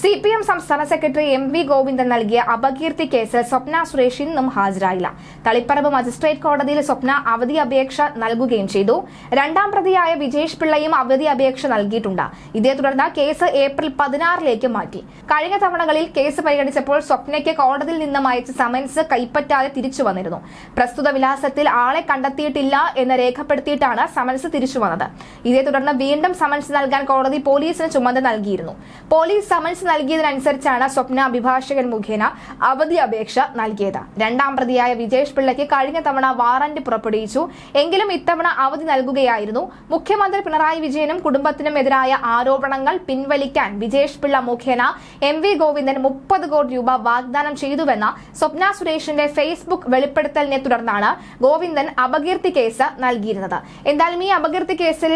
C P M സംസ്ഥാന secretary M V Govindan നൽകിയ അപകീർത്തി കേസിൽ സ്വപ്ന സുരേഷ് ഇന്നും ഹാജരായില്ല. തളിപ്പറമ്പ് മജിസ്ട്രേറ്റ് കോടതിയിൽ സ്വപ്ന അവധി അപേക്ഷ നൽകുകയും ചെയ്തു. രണ്ടാം പ്രതിയായ വിജേഷ് പിള്ളയും അവധി അപേക്ഷ നൽകിയിട്ടുണ്ട്. ഇതേ തുടർന്ന് കേസ് ഏപ്രിൽ പതിനാറിലേക്ക് മാറ്റി. കഴിഞ്ഞ തവണകളിൽ കേസ് പരിഗണിച്ചപ്പോൾ സ്വപ്നയ്ക്ക് കോടതിയിൽ നിന്നും അയച്ച സമൻസ് കൈപ്പറ്റാതെ തിരിച്ചു വന്നിരുന്നു. പ്രസ്തുത വിലാസത്തിൽ ആളെ കണ്ടെത്തിയിട്ടില്ല എന്ന് രേഖപ്പെടുത്തിയിട്ടാണ് സമൻസ് തിരിച്ചു വന്നത്. ഇതേ തുടർന്ന് വീണ്ടും സമൻസ് നൽകാൻ കോടതി പോലീസിന് ചുമതല നൽകിയിരുന്നു. പോലീസ് സമൻസ് നൽകിയതിനനുസരിച്ചാണ് സ്വപ്ന അഭിഭാഷകൻ മുഖേന അവധി അപേക്ഷ നൽകിയത്. രണ്ടാം പ്രതിയായ വിജേഷ് പിള്ളയ്ക്ക് കഴിഞ്ഞ തവണ വാറന്റ് പുറപ്പെടുവിച്ചു. എങ്കിലും ഇത്തവണ അവധി നൽകുകയായിരുന്നു. മുഖ്യമന്ത്രി പിണറായി വിജയനും കുടുംബത്തിനും എതിരായ ആരോപണങ്ങൾ പിൻവലിക്കാൻ വിജേഷ് പിള്ള മുഖേന എം വി ഗോവിന്ദൻ മുപ്പത് കോടി രൂപ വാഗ്ദാനം ചെയ്തുവെന്ന സ്വപ്ന സുരേഷിന്റെ ഫേസ്ബുക്ക് വെളിപ്പെടുത്തലിനെ തുടർന്നാണ് ഗോവിന്ദൻ അപകീർത്തി കേസ് നൽകിയിരുന്നത്. എന്തായാലും ഈ അപകീർത്തി കേസിൽ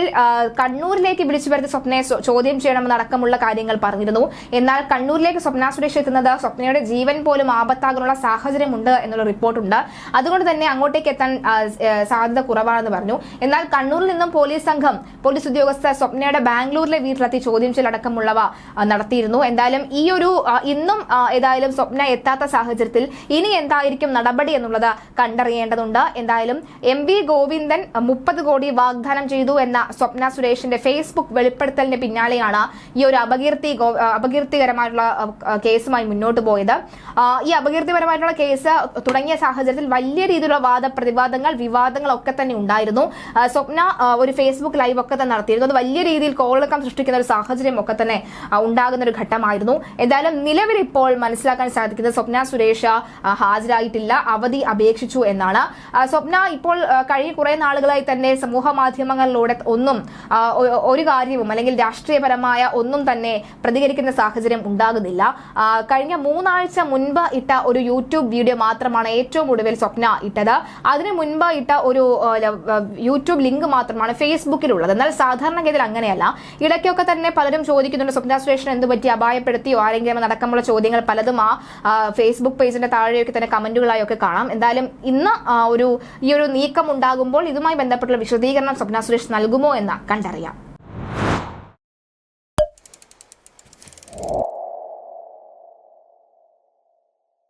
കണ്ണൂരിലേക്ക് വിളിച്ചു വരുത്തി സ്വപ്നയെ ചോദ്യം ചെയ്യണമെന്നടക്കമുള്ള കാര്യങ്ങൾ പറഞ്ഞിരുന്നു. എന്നാൽ കണ്ണൂരിലേക്ക് സ്വപ്ന സുരേഷ് എത്തുന്നത് സ്വപ്നയുടെ ജീവൻ പോലും ആപത്താകാനുള്ള സാഹചര്യമുണ്ട് എന്നുള്ള റിപ്പോർട്ടുണ്ട്. അതുകൊണ്ട് തന്നെ അങ്ങോട്ടേക്ക് എത്താൻ സാധ്യത കുറവാണെന്ന് പറഞ്ഞു. എന്നാൽ കണ്ണൂരിൽ നിന്നും പോലീസ് സംഘം പോലീസ് ഉദ്യോഗസ്ഥർ സ്വപ്നയുടെ ബാംഗ്ലൂരിലെ വീട്ടിലെത്തി ചോദ്യം ചെയ്യലടക്കമുള്ളവ നടത്തിയിരുന്നു. എന്തായാലും ഈ ഒരു ഇന്നും ഏതായാലും സ്വപ്ന എത്താത്ത സാഹചര്യത്തിൽ ഇനി എന്തായിരിക്കും നടപടി എന്നുള്ളത് കണ്ടറിയേണ്ടതുണ്ട്. എന്തായാലും എം വി ഗോവിന്ദൻ മുപ്പത് കോടി വാഗ്ദാനം ചെയ്തു എന്ന സ്വപ്ന സുരേഷിന്റെ ഫേസ്ബുക്ക് വെളിപ്പെടുത്തലിന് പിന്നാലെയാണ് ഈ ഒരു അപകീർത്തി ആ, അപകീർത്തികരമായിട്ടുള്ള കേസുമായി മുന്നോട്ട് പോയത്. ഈ അപകീർത്തിപരമായിട്ടുള്ള കേസ് തുടങ്ങിയ സാഹചര്യത്തിൽ വലിയ രീതിയിലുള്ള വാദപ്രതിവാദങ്ങൾ വിവാദങ്ങൾ ഒക്കെ തന്നെ ഉണ്ടായിരുന്നു. സ്വപ്ന ഒരു ഫേസ്ബുക്ക് ലൈവ് ഒക്കെ തന്നെ നടത്തിയിരുന്നു. അത് വലിയ രീതിയിൽ കോളിളക്കം സൃഷ്ടിക്കുന്ന ഒരു സാഹചര്യം ഒക്കെ തന്നെ ഉണ്ടാകുന്ന ഒരു ഘട്ടമായിരുന്നു. എന്തായാലും നിലവിൽ ഇപ്പോൾ മനസ്സിലാക്കാൻ സാധിക്കുന്നത് സ്വപ്ന സുരേഷ് ഹാജരായിട്ടില്ല. അവധി അപേക്ഷിച്ചു എന്നാണ്. സ്വപ്ന ഇപ്പോൾ കഴിഞ്ഞ കുറെ നാളുകളായി തന്നെ സമൂഹ മാധ്യമങ്ങളിലൂടെ ഒന്നും ഒരു കാര്യവും അല്ലെങ്കിൽ രാഷ്ട്രീയപരമായ ഒന്നും തന്നെ പ്രതികരിക്കുന്ന സാഹചര്യം ഉണ്ടാകുന്നില്ല. കഴിഞ്ഞ മൂന്നാഴ്ച മുൻപ് ഇട്ട ഒരു യൂട്യൂബ് വീഡിയോ മാത്രമാണ് ഏറ്റവും ഒടുവിൽ സ്വപ്ന ഇട്ടത്. അതിന് മുൻപ് ഇട്ട ഒരു യൂട്യൂബ് ലിങ്ക് മാത്രമാണ് ഫേസ്ബുക്കിലുള്ളത്. എന്നാൽ സാധാരണഗതിയിൽ അങ്ങനെയല്ല. ഇടയ്ക്കൊക്കെ തന്നെ പലരും ചോദിക്കുന്നുണ്ട് സ്വപ്ന സുരേഷൻ എന്ത് പറ്റി? അപായപ്പെടുത്തിയോ? ആരെങ്കിലും അടക്കമുള്ള ചോദ്യങ്ങൾ പലതും ആ, ഫേസ്ബുക്ക് പേജിന്റെ താഴെയൊക്കെ തന്നെ കമന്റുകളായി ഒക്കെ കാണാം. എന്തായാലും ഇന്ന് ഒരു ഈ ഒരു നീക്കം ഉണ്ടാകുമ്പോൾ ഇതുമായി ബന്ധപ്പെട്ടുള്ള വിശദീകരണം സ്വപ്ന സുരേഷ് നൽകുമോ എന്ന് കണ്ടറിയാം.